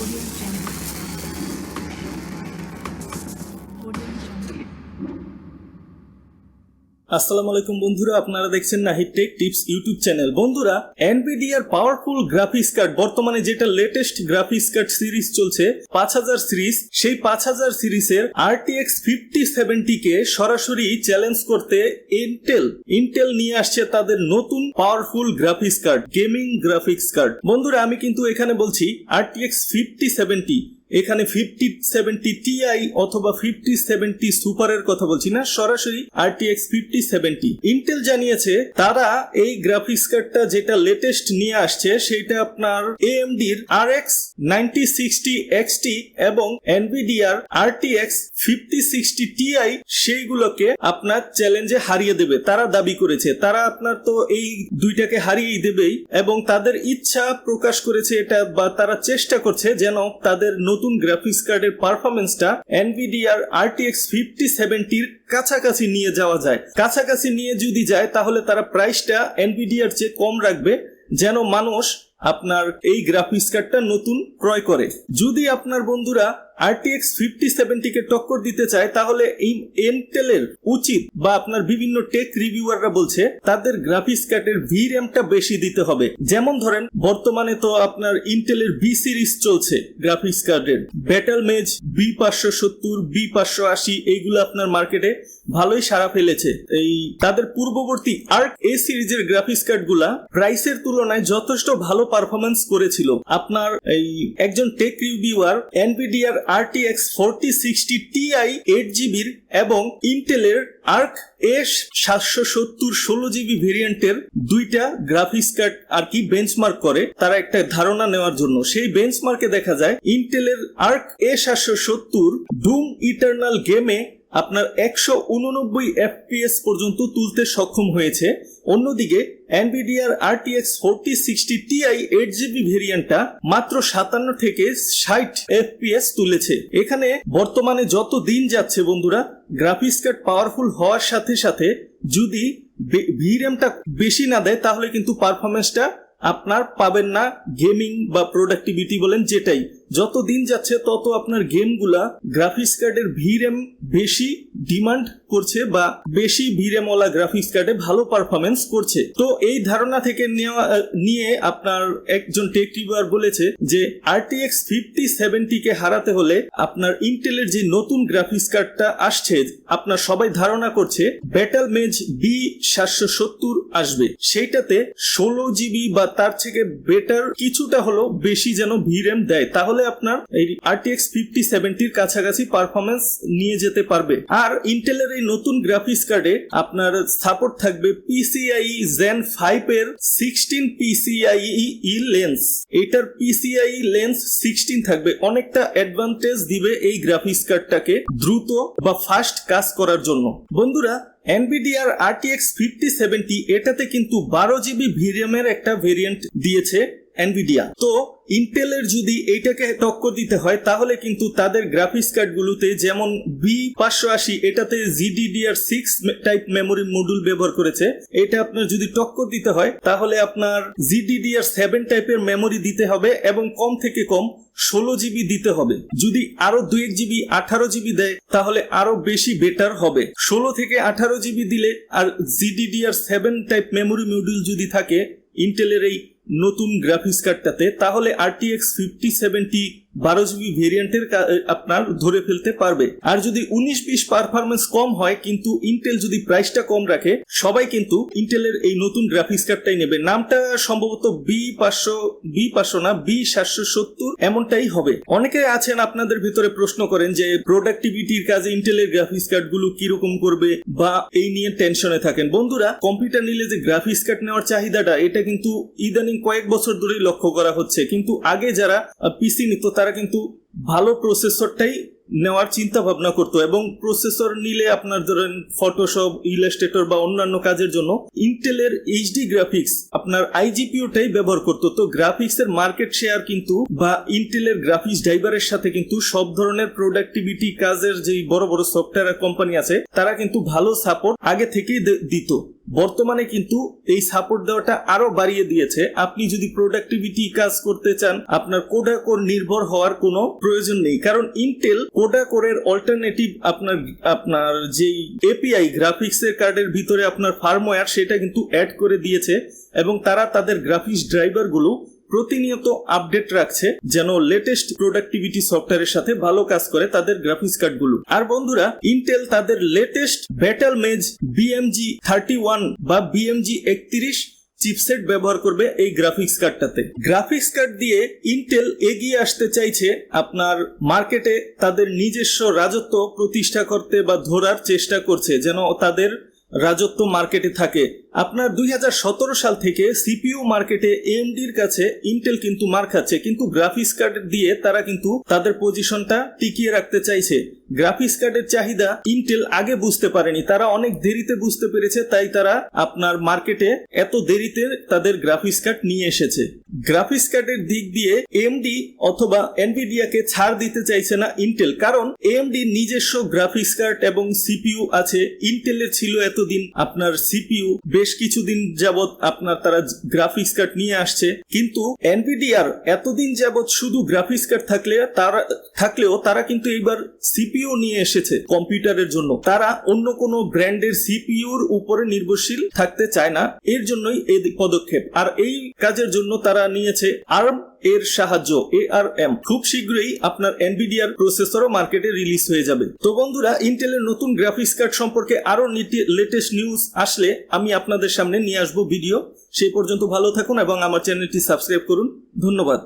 audio generated. আসসালামু আলাইকুম বন্ধুরা, আপনারা দেখছেন Nahid tech tips YouTube channel. বন্ধুরা এনভিডিআর পাওয়ারফুল গ্রাফিক্স কার্ড বর্তমানে যেটা লেটেস্ট গ্রাফিক্স কার্ড সিরিজ চলছে, পাঁচ হাজার সিরিজ সেই পাঁচ হাজার সিরিজের আরটিএক্স ফিফটি সেভেন্টি কে সরাসরি চ্যালেঞ্জ করতে ইন্টেল ইন্টেল নিয়ে আসছে তাদের নতুন powerful graphics card gaming graphics card বন্ধুরা, আমি কিন্তু এখানে বলছি আরটিএক্স ফিফটি সেভেন্টি এখানে ফিফটি সেভেন্টি টিআই অথবা ফিফটি সেভেন্টি সুপারের কথা বলছি না, সরাসরি আরটিএক্স ফিফটি সেভেন্টি ইন্টেল জানিয়েছে, তারা এই গ্রাফিক্স কার্ডটা যেটা লেটেস্ট নিয়ে আসছে সেটা আপনার এএমডির R X ninety sixty XT এবং এনভিডিআর আরটিএক্স ফিফটি সিক্সটি টিআই সেইগুলোকে আপনার চ্যালেঞ্জে হারিয়ে দেবে। তারা দাবি করেছে। তারা আপনার তো এই দুইটাকে হারিয়েই দেবেই এবং তাদের ইচ্ছা প্রকাশ করেছে এটা বা তারা চেষ্টা করছে যেন তাদের নতুন গ্রাফিক্স কার্ডের পারফরমেন্সটা এনভিডিআর আরটিএক্স ফিফটি সেভেন্টির কাছাকাছি নিয়ে যাওয়া যায়। কাছাকাছি নিয়ে যদি যায়, তাহলে তারা প্রাইসটা এনভিডিআর চেয়ে কম রাখবে, যেন মানুষ আপনার এই গ্রাফিক্স কার্ডটা নতুন ক্রয় করে। যদি আপনার বন্ধুরা আরটিএক্স ফিফটি সেভেন্টিকে টক্কর দিতে চায়, তাহলে এই এনটেলের উচিত বা আপনার বিভিন্ন টেক রিভিউয়াররা বলছে, তাদের গ্রাফিক্স কার্ডের ভি র্যামটা বেশি দিতে হবে। যেমন ধরেন, বর্তমানে তো আপনার ইন্টেলের বি সিরিজ চলছে গ্রাফিক্স কার্ডের ব্যাটাল মেজ বি পাঁচশো সত্তর বি পাঁচশো আশি, এইগুলো আপনার মার্কেটে ভালোই সারা ফেলেছে। এই তাদের পূর্ববর্তী আর্ক এ সিরিজের গ্রাফিক্স কার্ডগুলা প্রাইসের তুলনায় যথেষ্ট ভালো পারফরমেন্স করেছিল। আপনার এই একজন tech reviewer এনভিডিআর RTX forty sixty Ti eight জিবির এবং ইন্টেলের আর্ক এস সাতশো সত্তর ষোলো জিবি ভেরিয়েন্টের দুইটা গ্রাফিক্স কার্ড আর কি বেঞ্চমার্ক করে তারা একটা ধারণা নেওয়ার জন্য। সেই বেঞ্চমার্কে দেখা যায় ইন্টেলের আর্ক এ সাতশো সত্তর ডুম ইটার্নাল গেমে আপনার একশো উননব্বই এফপিএস পর্যন্ত তুলতে সক্ষম হয়েছে। অন্যদিকে এনভিডিআর RTX forty sixty Ti eight GB ভেরিয়েন্টটা মাত্র সাতান্ন থেকে ষাট এফপিএস তুলেছে। এখানে বর্তমানে যত দিন যাচ্ছে বন্ধুরা গ্রাফিক্স কার্ড পাওয়ারফুল হওয়ার সাথে সাথে যদি ভিরামটা বেশি না দেয়, তাহলে কিন্তু পারফরমেন্সটা আপনার পাবেন না গেমিং বা প্রোডাক্টিভিটি বলেন যেটাই। যত দিন যাচ্ছে, তত আপনার গেমগুলা গ্রাফিক্স কার্ডের ভিরেম বেশি ডিমান্ড করছে বা বেশি ভিরেমওয়ালা গ্রাফিক্স কার্ডে ভালো পারফরমেন্স করছে। তো এই ধারণা থেকে নেওয়া নিয়ে আপনার একজন টেক রিভিউয়ার বলেছে যে আরটিএক্স ফিফটি সেভেন্টি কে হারাতে হলে আপনার ইন্টেলের যে নতুন গ্রাফিক্স কার্ডটা আসছে, আপনার সবাই ধারণা করছে ব্যাটাল মেজ বি সাতশো সত্তর আসবে। সেইটাতে ষোলো জিবি বা তার থেকে বেটার কিছুটা হলো বেশি যেন ভিরেম দেয়। তাহলে আপনার এই আরটিএক্স ফিফটি সেভেন্টির কাছাকাছি পারফরমেন্স নিয়ে যেতে পারবে। আর ইন্টেলের এই নতুন গ্রাফিক্স কার্ডে আপনার সাপোর্ট থাকবে পিসিআই জেন ফাইভ এর সিক্সটিন পিসিআই ই লেন্স এটার পিসিআই লেন্স সিক্সটিন থাকবে। অনেকটা অ্যাডভান্টেজ দিবে এই গ্রাফিক্স কার্ডটাকে দ্রুত বা ফাস্ট কাজ করার জন্য। বন্ধুরা এনবিডিআর আরটিএক্স ফিফটি সেভেন্টি এটাতে কিন্তু বারো জিবি ভিরিয়ামের একটা ভেরিয়েন্ট দিয়েছে। এনভিডিয়া তো ইন্টেলের যদি এইটাকে টক্কর দিতে হয়, তাহলে কিন্তু তাদের গ্রাফিক্স কার্ডগুলোতে যেমন বি পাঁচশো আশি, এটাতে GDDR six type memory module ব্যবহার করেছে। এটা আপনার যদি টক্কর দিতে হয়, তাহলে আপনার জিডিডিআর সেভেন টাইপের মেমোরি দিতে হবে এবং কম থেকে কম ষোলো জিবি দিতে হবে। যদি আরও দুই এক জিবি, আঠারো জিবি দেয়, তাহলে আরও বেশি বেটার হবে। ষোলো থেকে আঠারো জিবি দিলে আর GDDR seven type memory module যদি থাকে ইন্টেলের এই নতুন গ্রাফিক্স কার্ডটাতে তাহলে আরটিএক্স ফিফটি সেভেন্টি বারো জিবি ভেরিয়েন্টের আপনার ধরে ফেলতে পারবে। আর যদি উনিশ বিশ পারফরমেন্স কম হয়, কিন্তু ইন্টেল যদি প্রাইসটা কম রাখে, সবাই কিন্তু ইন্টেলের এই নতুন গ্রাফিক্স কার্ডটাই নেবে। নামটা সম্ভবত বি পাঁচশো বি পাঁচশো না বি সাতশো সত্তর, এমনটাই হবে। অনেকে আছেন আপনাদের ভিতরে প্রশ্ন করেন যে প্রোডাক্টিভিটির কাজে ইন্টেলের গ্রাফিক্স কার্ডগুলো কীরকম করবে, বা এই নিয়ে টেনশনে থাকেন। বন্ধুরা কম্পিউটার নিলে যে গ্রাফিক্স কার্ড নেওয়ার চাহিদাটা, এটা কিন্তু ইদানিং কয়েক বছর ধরেই লক্ষ্য করা হচ্ছে। কিন্তু আগে যারা পিসি নিত তারা কিন্তু ভালো প্রসেসরটাই নেওয়ার চিন্তা ভাবনা করতো এবং প্রসেসর নিলে আপনার ধরেন ফটোশপ ইলাস্ট্রেটর বা অন্যান্য কাজের জন্য ইন্টেলের এইচডি গ্রাফিক্স আপনার আইজিপিওটাই ব্যবহার করতো। তো গ্রাফিক্স এর মার্কেট শেয়ার কিন্তু বা ইন্টেলের গ্রাফিক্স ড্রাইভারের সাথে কিন্তু সব ধরনের প্রোডাক্টিভিটি কাজের যে বড় বড় সফটওয়্যার কোম্পানি আছে, তারা কিন্তু ভালো সাপোর্ট আগে থেকেই দিত। বর্তমানে কিন্তু এই সাপোর্ট দেওয়াটা আরও বাড়িয়ে দিয়েছে। আপনি যদি প্রোডাক্টিভিটি কাজ করতে চান, আপনার কোডাকোর নির্ভর হওয়ার কোনো প্রয়োজন নেই। কারণ ইন্টেল কোডা কোরের অল্টারনেটিভ আপনার আপনার যেই এপিআই গ্রাফিক্স এর কার্ডের ভিতরে আপনার ফার্মওয়্যার সেটা কিন্তু অ্যাড করে দিয়েছে এবং তারা তাদের গ্রাফিক্স ড্রাইভারগুলো প্রতিনিয়ত আপডেট রাখছে যেন লেটেস্ট প্রোডাক্টিভিটি সফটওয়্যারের সাথে ভালো কাজ করে তাদের গ্রাফিক্স কার্ডগুলো আর বন্ধুরা ইন্টেল তাদের latest Battlemage BMG thirty one বা বিএমজি একত্রিশ চিপসেট ব্যবহার করবে এই গ্রাফিক্স কার্ডটাতে গ্রাফিক্স কার্ড দিয়ে ইন্টেল এগিয়ে আসতে চাইছে আপনার মার্কেটে তাদের নিজস্ব রাজত্ব প্রতিষ্ঠা করতে বা ধরার চেষ্টা করছে যেন তাদের রাজত্ব মার্কেটে থাকে। আপনার দুই হাজার সতেরো সাল থেকে সিপিইউ মার্কেটে এএমডির কাছে ইন্টেল কিন্তু মার খাচ্ছে, কিন্তু গ্রাফিক্স কার্ড দিয়ে তারা কিন্তু তাদের পজিশনটা টিকিয়ে রাখতে চাইছে। গ্রাফিক্স কার্ডের চাহিদা ইন্টেল আগে বুঝতে পারেনি, তারা অনেক দেরিতে বুঝতে পেরেছে, তাই তারা আপনার মার্কেটে এত দেরিতে তাদের গ্রাফিক্স কার্ড নিয়ে এসেছে। গ্রাফিক্স কার্ডের দিক দিয়ে এমডি অথবা এনভিডিয়াকে ছাড় দিতে চাইছে না ইন্টেল কারণ এমডি নিজস্ব গ্রাফিক্স কার্ড এবং সিপিইউ আছে। ইন্টেলের ছিল এতদিন আপনার সিপিইউ বেশ কিছুদিন যাবৎ আপনার তারা গ্রাফিক্স কার্ড নিয়ে আসছে। কিন্তু এনভিডিআর এতদিন যাবৎ শুধু গ্রাফিক্স কার্ড থাকলে, তারা, থাকলেও তারা কিন্তু এইবার সিপিইউ নিয়ে এসেছে কম্পিউটারের জন্য। তারা অন্য কোনো ব্র্যান্ডের সিপিইউর উপরে নির্ভরশীল থাকতে চায় না। এর জন্যই এই পদক্ষেপ। আর এই কাজের জন্য তারা নিয়েছে আর্ম এর সাহায্য এ আর এম খুব শীঘ্রই আপনার এনবিডিআর প্রসেসরও মার্কেটে রিলিজ হয়ে যাবে। তো বন্ধুরা ইন্টেলের নতুন গ্রাফিক্স কার্ড সম্পর্কে আরও লেটেস্ট নিউজ আসলে আমি আপনাদের সামনে নিয়ে আসব ভিডিও সেই পর্যন্ত ভালো থাকুন এবং আমার চ্যানেলটি সাবস্ক্রাইব করুন। ধন্যবাদ।